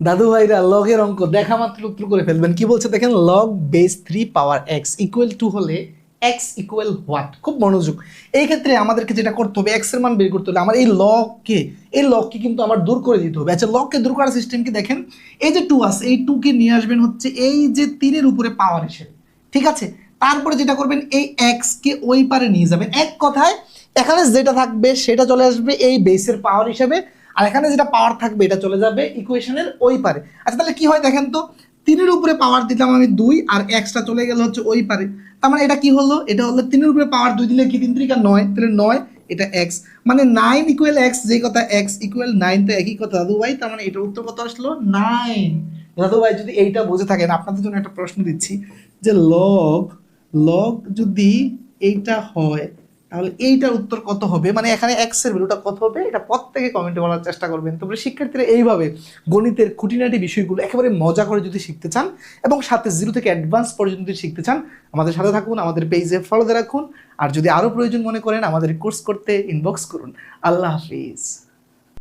দাদু ভাইরা, লগের অঙ্ক, দেখা মাত্র উত্তর করে ফেলবেন। কি বলছে দেখেন? Log base three power x equal to হলে এক্স ইকুয়াল হোয়াট খুব মনোযোগ। এই ক্ষেত্রে আমাদেরকে যেটা করতে হবে এক্সের মান বের করতে হলে আমার এই লগকে এই লগকে কিন্তু আমার দূর করে দিতে হবে। আচ্ছা লগকে দূর করার সিস্টেম কি দেখেন? এই যে টু আছে, এই টুকে নিয়ে আসবেন হচ্ছে এই যে তীরের উপরে পাওয়ার হিসেবে। ঠিক আছে? তারপরে যেটা করবেন, এই এক্স কে ওই পারে নিয়ে যাবেন। এক কথায়, এখানে যেটা থাকবে, সেটা চলে আসবে এই বেসের পাওয়ার হিসেবে। আর এখানে যেটা পাওয়ার থাকবে, এটা চলে যাবে ইকুয়েশনের ওই পারে। আচ্ছা তাহলে কি হয় দেখেন তো? তিনের উপরে পাওয়ার দিলাম আমি দুই আর এক্সটা চলে গেল হচ্ছে ওই পারে। তার মানে এটা কি হলো? এটা হলো তিনের উপরে পাওয়ার দুই দিলে কি তিন তিরিকা নয়? তাহলে নয়, এটা এক্স মানে নাইন ইকুয়াল এক্স যে কথা এক্স ইকুয়াল নাইন তো একই কথা। দাদু ভাই, তার মানে এটার উত্তর কত আসলো? নাইন দাদু ভাই, যদি এইটা বুঝে থাকেন, আপনাদের জন্য একটা প্রশ্ন দিচ্ছি যে লগ লগ যদি এইটা হয় তাহলে এইটার উত্তর কত হবে? মানে এখানে এক্সের ভ্যালুটা কত হবে? এটা প্রত্যেকে কমেন্টে বলার চেষ্টা করবেন। তবে শিক্ষার্থীরা এইভাবে গণিতের খুঁটিনাটি বিষয়গুলো একেবারে মজা করে যদি শিখতে চান এবং সাথে জিরো থেকে অ্যাডভান্স পর্যন্ত যদি শিখতে চান, আমাদের সাথে থাকুন, আমাদের পেজে ফলোতে রাখুন। আর যদি আরও প্রয়োজন মনে করেন, আমাদের কোর্স করতে ইনবক্স করুন। আল্লাহ হাফিজ।